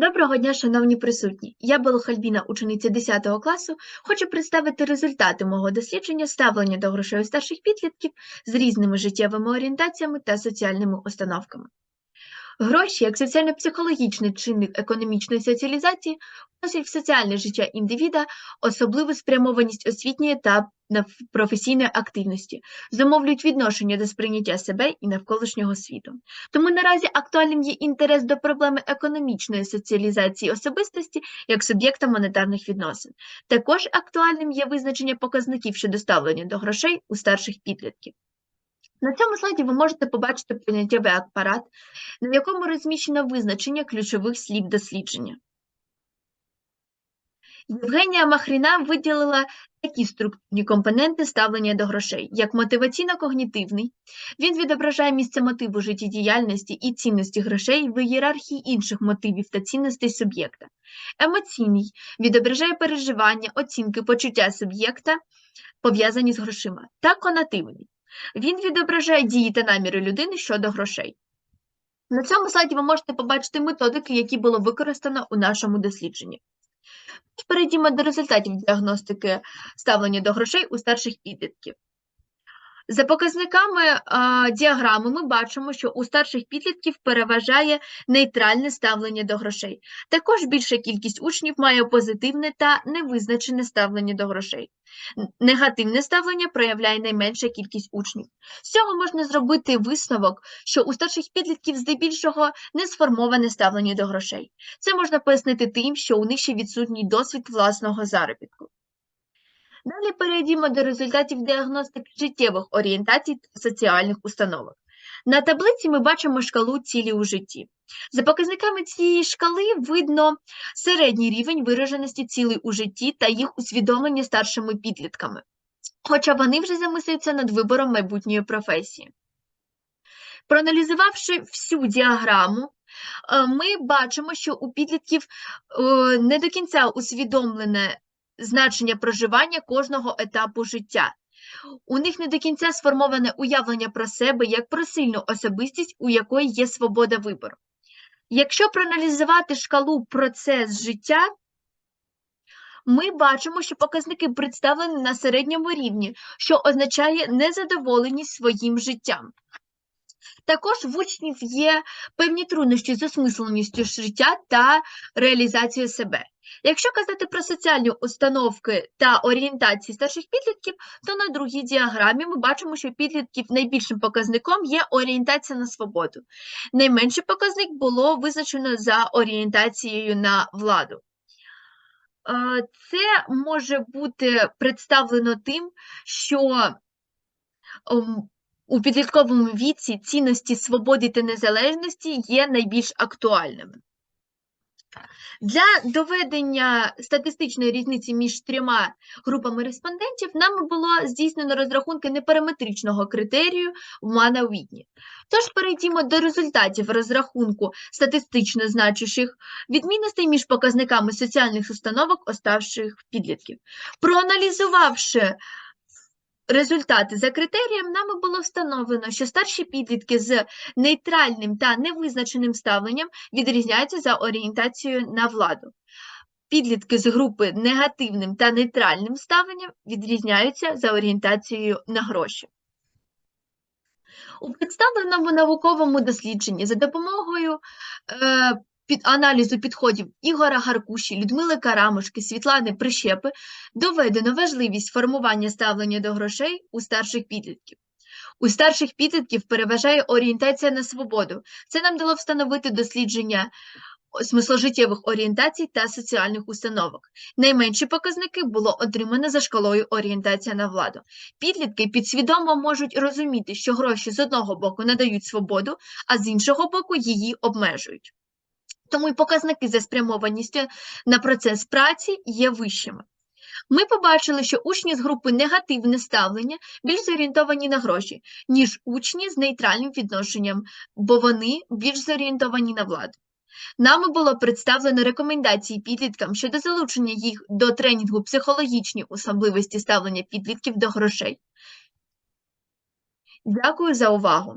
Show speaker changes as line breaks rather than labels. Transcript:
Доброго дня, шановні присутні! Я Белохальбіна, учениця 10 класу. Хочу представити результати мого дослідження ставлення до грошей старших підлітків з різними життєвими орієнтаціями та соціальними установками. Гроші, як соціально-психологічний чинник економічної соціалізації, вносять в соціальне життя індивіда особливу спрямованість освітньої та професійної активності, замовлюють відношення до сприйняття себе і навколишнього світу. Тому наразі актуальним є інтерес до проблеми економічної соціалізації особистості як суб'єкта монетарних відносин. Також актуальним є визначення показників щодо ставлення до грошей у старших підлітків. На цьому слайді ви можете побачити поняттєвий апарат, на якому розміщено визначення ключових слів дослідження. Євгенія Махріна виділила такі структурні компоненти ставлення до грошей, як мотиваційно-когнітивний. Він відображає місце мотиву життєдіяльності і цінності грошей в ієрархії інших мотивів та цінностей суб'єкта. Емоційний відображає переживання, оцінки, почуття суб'єкта, пов'язані з грошима, та конативний. Він відображає дії та наміри людини щодо грошей. На цьому слайді ви можете побачити методики, які було використано у нашому дослідженні. Перейдімо до результатів діагностики ставлення до грошей у старших підлітків. За показниками а, діаграми ми бачимо, що у старших підлітків переважає нейтральне ставлення до грошей. Також більша кількість учнів має позитивне та невизначене ставлення до грошей. Негативне ставлення проявляє найменша кількість учнів. З цього можна зробити висновок, що у старших підлітків здебільшого не сформоване ставлення до грошей. Це можна пояснити тим, що у них ще відсутній досвід власного заробітку. Далі перейдімо до результатів діагностики життєвих орієнтацій та соціальних установок. На таблиці ми бачимо шкалу цілі у житті. За показниками цієї шкали видно середній рівень вираженості цілей у житті та їх усвідомлення старшими підлітками, хоча вони вже замислюються над вибором майбутньої професії. Проаналізувавши всю діаграму, е, ми бачимо, що у підлітків е, не до кінця усвідомлене значення проживання кожного етапу життя. У них не до кінця сформоване уявлення про себе як про сильну особистість, у якої є свобода вибору. Якщо проаналізувати шкалу процес життя, ми бачимо, що показники представлені на середньому рівні, що означає незадоволеність своїм життям. Також в учнів є певні труднощі з осмисленістю життя та реалізацією себе. Якщо казати про соціальні установки та орієнтації старших підлітків, то на другій діаграмі ми бачимо, що підлітків найбільшим показником є орієнтація на свободу. Найменший показник було визначено за орієнтацією на владу. Е, це може бути представлено тим, що ем, у підлітковому віці цінності свободи та незалежності є найбільш актуальними. Для доведення статистичної різниці між трьома групами респондентів нам було здійснено розрахунки непараметричного критерію в Мана Вітні. Тож перейдімо до результатів розрахунку статистично значущих відмінностей між показниками соціальних установок оставших підлітків. Проаналізувавши результати за критерієм нами було встановлено, що старші підлітки з нейтральним та невизначеним ставленням відрізняються за орієнтацією на владу. Підлітки з групи негативним та нейтральним ставленням відрізняються за орієнтацією на гроші. У представленому науковому дослідженні за допомогою е, під аналізу підходів Ігора Гаркуші, Людмили Карамушки, Світлани Прищепи доведено важливість формування ставлення до грошей у старших підлітків. У старших підлітків переважає орієнтація на свободу. Це нам дало встановити дослідження смисложиттєвих орієнтацій та соціальних установок. Найменші показники було отримано за шкалою орієнтація на владу. Підлітки підсвідомо можуть розуміти, що гроші з одного боку надають свободу, а з іншого боку її обмежують. Тому й показники за спрямованістю на процес праці є вищими. Ми побачили, що учні з групи негативне ставлення більш зорієнтовані на гроші, ніж учні з нейтральним відношенням, бо вони більш зорієнтовані на владу. Нами було представлено рекомендації підліткам щодо залучення їх до тренінгу психологічні особливості ставлення підлітків до грошей. Дякую за увагу!